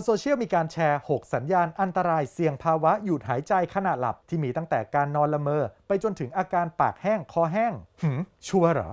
นโซเชียลมีการแชร์ 6 สัญญาณอันตรายเสี่ยงภาวะหยุดหายใจขณะหลับที่มีตั้งแต่การนอนละเมอ ไปจนถึงอาการปากแห้งคอแห้งหืมชัวร์เหรอ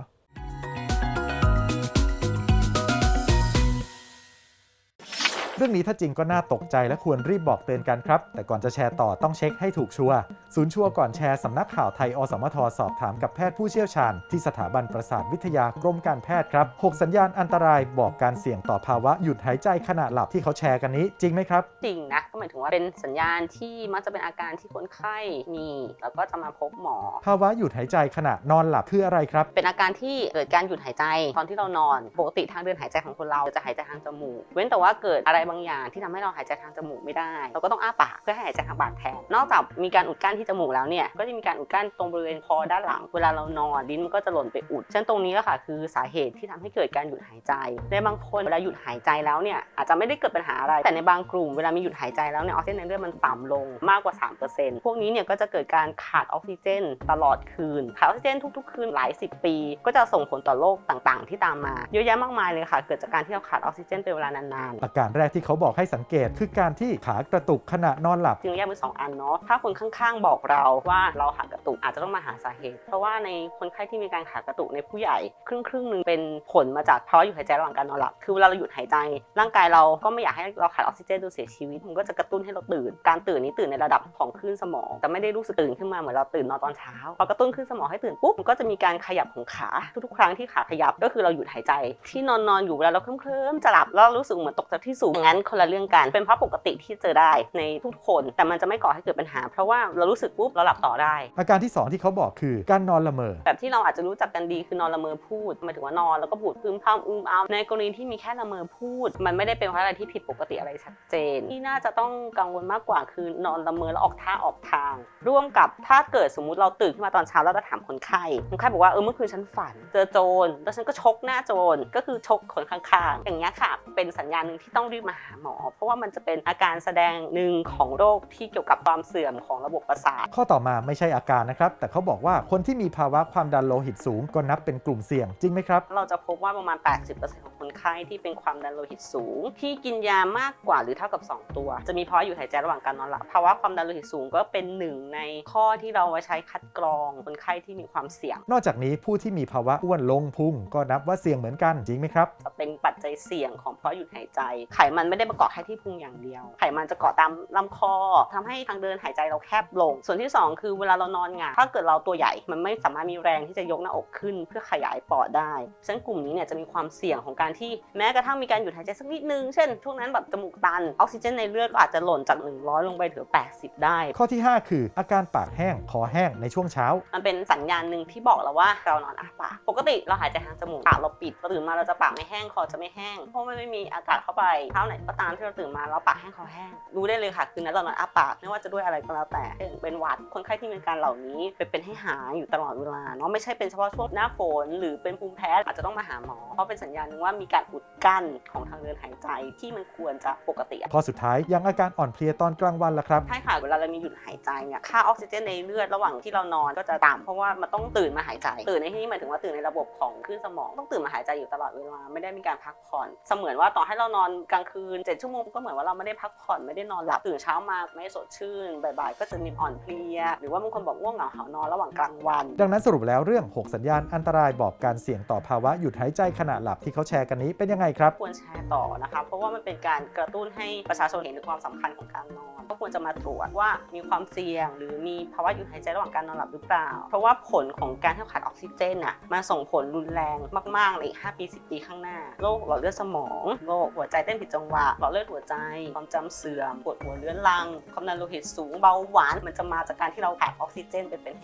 เรื่องนี้ถ้าจริงก็น่าตกใจและควรรีบบอกเตือนกันครับ แต่ก่อนจะแชร์ต่อต้องเช็คให้ถูกชัวร์ศูนย์ชัวร์ก่อนแชร์สำนักข่าวไทยอสมทสอบถามกับแพทย์ผู้เชี่ยวชาญ ที่สถาบันประสาทวิทยากรมการแพทย์ครับ 6 สัญญาณอันตรายบอกการเสี่ยงต่อภาวะหยุดหายใจขณะหลับที่เขาแชร์กันนี้จริงไหมครับ จริงนะก็หมายถึงว่าเป็นสัญญาณที่มักจะเป็นอาการที่คนไข้มี แล้วก็จะมาพบหมอ ภาวะหยุดหายใจขณะนอนหลับคืออะไรครับ เป็นอาการที่เกิดการหยุดหายใจตอนที่เรานอน ปกติทางเดินหายใจของคนเราจะหายใจทางจมูก เว้นแต่ว่าเกิดอะไรบางอย่างที่ทำให้เราหายใจทางจมูกไม่ได้ เราก็ต้องอ้าปากเพื่อให้หายใจทางปากแทน นอกจากมีการอุดกั้นที่จมูกแล้วเนี่ย ก็จะมีการอุดกั้นตรงบริเวณคอด้านหลัง เวลาเรานอนลิ้นมันก็จะหล่นไปอุดฉะนั้นตรงนี้ก็ค่ะคือสาเหตุที่ทำให้เกิดการหยุดหายใจ ในบางคนเวลาหยุดหายใจแล้วเนี่ยอาจจะไม่ได้เกิดปัญหาอะไร แต่ในบางกลุ่มเวลามีหยุดหายใจแล้วเนี่ยออกซิเจนในเลือดมันต่ำลงมากกว่า 3%พวกนี้เนี่ยก็จะเกิดการขาดออกซิเจนตลอดคืน ขาดออกซิเจนทุก ๆ คืนหลาย 10 ปี ก็จะส่งผลต่อโรคต่างๆ ที่ตามมา เยอะแยะมากมายเลยค่ะ เกิดจากการที่เราขาดออกซิเจนเป็นเวลานานๆอาการแรกที่เขาบอกให้สังเกตคือการที่ขากระตุกขณะนอนหลับจึงแยกเป็นสองอันเนาะถ้าคนข้างๆ บอกเราว่าเราขากระตุกอาจจะต้องมาหาสาเหตุ เพราะว่าในคนไข้ที่มีการขากระตุกในผู้ใหญ่ครึ่งครึ่งหนึ่งเป็นผลมาจากภาวะหยุดหายใจระหว่างการนอนหลับคือเวลาเราหยุดหายใจ ร่างกายเราก็ไม่อยากให้เราขาดออกซิเจนจนเสียชีวิตมันก็จะกระตุ้นให้เราตื่น การตื่นนี้ตื่นในระดับของคลื่นสมองแต่ไม่ได้รู้สึกตื่นขึ้นมาเหมือนเราตื่นนอนตอนเช้าพอกระตุ้นคลื่นสมองให้ตื่นปุ๊บมันก็จะมีการขยับของขาทุกๆครั้งที่ขาขยับก็คือเราหยุดหายใจ ที่นอนนอนอยู่เวลาเราเคลิ้มๆจะหลับแล้วรู้สึกเหมือนตกจากที่สูงงั้นคนละเรื่องกัน เป็นเพราะปกติที่เจอได้ในทุกๆคน แต่มันจะไม่ก่อให้เกิดปัญหา เพราะว่าเรารู้สึกปุ๊บเราหลับต่อได้ อาการที่สองที่เขาบอกคือการนอนละเมอ แบบที่เราอาจจะรู้จักกันดีคือนอนละเมอพูดหมายถึงว่านอนแล้วก็พูดพึมพำอืมอ้ามในกรณีที่มีแค่ละเมอพูด มันไม่ได้เป็นเพราะอะไรที่ผิดปกติอะไรชัดเจน ที่น่าจะต้องกังวลมากกว่าคือนอนละเมอแล้วออกท่าออกทาง ร่วมกับถ้าเกิดสมมุติเราตื่นขึ้นมาตอนเช้าแล้วเราถามคนไข้คนไข้บอกว่าเออเมื่อคืนฉันฝัน เจอโจรแล้วฉันก็ชกหน้าโจรก็คือชกคนข้างๆ อย่างเงี้ยค่ะ เป็นสัญญาณหนึ่งที่ต้องรีบมาหาหมอ เพราะว่ามันจะเป็นอาการแสดงหนึ่งของโรคที่เกี่ยวกับความเสื่อมของระบบประสาท ข้อต่อมาไม่ใช่อาการนะครับ แต่เขาบอกว่าคนที่มีภาวะความดันโลหิตสูงก็นับเป็นกลุ่มเสี่ยงจริงไหมครับ เราจะพบว่าประมาณ 80%ของคนไข้ที่เป็นความดันโลหิตสูง ที่กินยามากกว่าหรือเท่ากับ 2 ตัว จะมีภาวะหยุดหายใจระหว่างการนอนหลับภาวะความดันโลหิตสูงก็เป็นหนึ่งในข้อที่เราไว้ใช้คัดกรองคนไข้ที่มีความเสี่ยง นอกจากนี้ผู้ที่มีภาวะอ้วนลงพุงก็นับว่าเสี่ยงเหมือนกันจริงไหมครับ จะเป็นปัจจัยเสี่ยงของภาวะหยุดหายใจ ไขมันไม่ได้มาเกาะแค่ที่พุงอย่างเดียว ไขมันจะเกาะตามลำคอทำให้ทางเดินหายใจเราแคบลง ส่วนที่สองคือเวลาเรานอนหงายถ้าเกิดเราตัวใหญ่ มันไม่สามารถมีแรงที่จะยกหน้าอกขึ้น เพื่อขยายปอดได้ฉะนั้นกลุ่มนี้เนี่ยจะมีความเสี่ยงของการที่แม้กระทั่งมีการหยุดหายใจสักนิดนึง เช่น ช่วงนั้นแบบจมูกตัน ออกซิเจนในเลือดก็อาจจะหล่นจาก 100 ลงไปเหลือ80 ได้ ข้อที่ 5 คืออาการปากแห้ง คอแห้งในช่วงเช้า มันเป็นสัญญาณหนึ่งที่บอกเราว่าเรานอนอ้าปาก ปกติเราหายใจทางจมูก ปากเราปิดเราตื่นมาเราจะปากไม่แห้ง คอจะไม่แห้ง เพราะมันไม่มีอากาศเข้าไปเท่าไหนก็ตามที่เราตื่นมาเราปากแห้งคอแห้งรู้ได้เลยค่ะคืนนั้นเรานอนอ้าปากไม่ว่าจะด้วยอะไรก็แล้วแต่เช่นเป็นหวัดคนไข้ที่มีอาการเหล่านี้เป็นเป็นให้หายอยู่ตลอดเวลาเนาะไม่ใช่เป็นเฉพาะช่วงหน้าฝน หรือเป็นภูมิแพ้อาจจะต้องมาหาหมอ เพราะเป็นสัญญาณหนึ่งว่ามีการอุดกั้นของทางเดินหายใจที่มันควรจะปกติข้อสุดท้ายยังอาการอ่อนเพลียตอนกลางวันล่ะครับใช่ค่ะเวลาเรามีหยุดหายใจเนี่ยค่าออกซิเจนในเลือดระหว่างที่เรานอนก็จะต่ำเพราะว่ามันต้องตื่นมาหายใจ ตื่นในที่นี้หมายถึงว่าตื่นในระบบของคลื่นสมองต้องตื่นมาหายใจอยู่ตลอดเวลาไม่ได้มีการพักผ่อน เสมือนว่าต่อให้เรานอนกลางคืน7 ชั่วโมงก็เหมือนว่าเราไม่ได้พักผ่อนไม่ได้นอนหลับตื่นเช้ามาไม่สดชื่นบ่ายๆก็จะมีอ่อนเพลีย หรือว่าบางคนบอกง่วงเหงาหานอนระหว่างกลางวัน ดังนั้นสรุปแล้วเรื่อง 6 สัญญาณอันตรายบอกการเสี่ยงต่อภาวะหยุดหายใจขณะหลับที่เขาแชร์กันนี้เป็นยังไงครับ ควรแชร์ต่อนะคะ เพราะว่ามันเป็นการกระตุ้นให้ประชาชนเห็นถึงความสำคัญของการนอนก็ควรจะมาตรวจว่ามีความเสี่ยง หรือมีภาวะหยุดหายใจระหว่างการนอนหลับหรือเปล่า เพราะว่าผลของการที่เราขาดออกซิเจนน่ะมาส่งผลรุนแรงมากๆเลย5ปี 10 ปีข้างหน้าโรคหลอดเลือดสมองโรคหัวใจเต้นผิดจังหวะหลอดเลือดหัวใจ ความจำเสื่อม ปวดหัวเรื้อรัง ความดันโลหิตสูง เบาหวาน มันจะมาจากการที่เราขาดออกซิเจนไปเป็น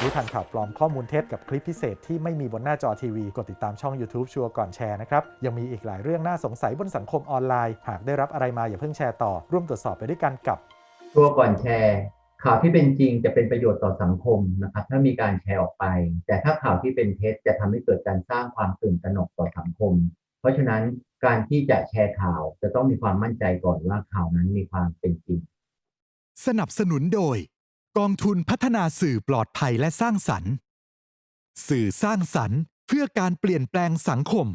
รู้ทันข่าวปลอมข้อมูลเท็จกับคลิปพิเศษที่ไม่มีบนหน้าจอทีวี กดติดตามช่อง YouTube ชัวร์ก่อนแชร์นะครับ ยังมีอีกหลายเรื่องน่าสงสัยบนสังคมออนไลน์ หากได้รับอะไรมาอย่าเพิ่งแชร์ต่อ ร่วมตรวจสอบไปด้วยกันกับ ชัวร์ก่อนแชร์ ข่าวที่เป็นจริงจะเป็นประโยชน์ต่อสังคมนะครับ ถ้ามีการแชร์ออกไป แต่ถ้าข่าวที่เป็นเท็จจะทำให้เกิดการสร้างความตื่นตระหนกต่อสังคม เพราะฉะนั้น การที่จะแชร์ข่าวจะต้องมีความมั่นใจก่อนว่าข่าวนั้นมีความเป็นจริง สนับสนุนโดย กองทุนพัฒนาสื่อปลอดภัยและสร้างสรรค์ สื่อสร้างสรรค์เพื่อการเปลี่ยนแปลงสังคม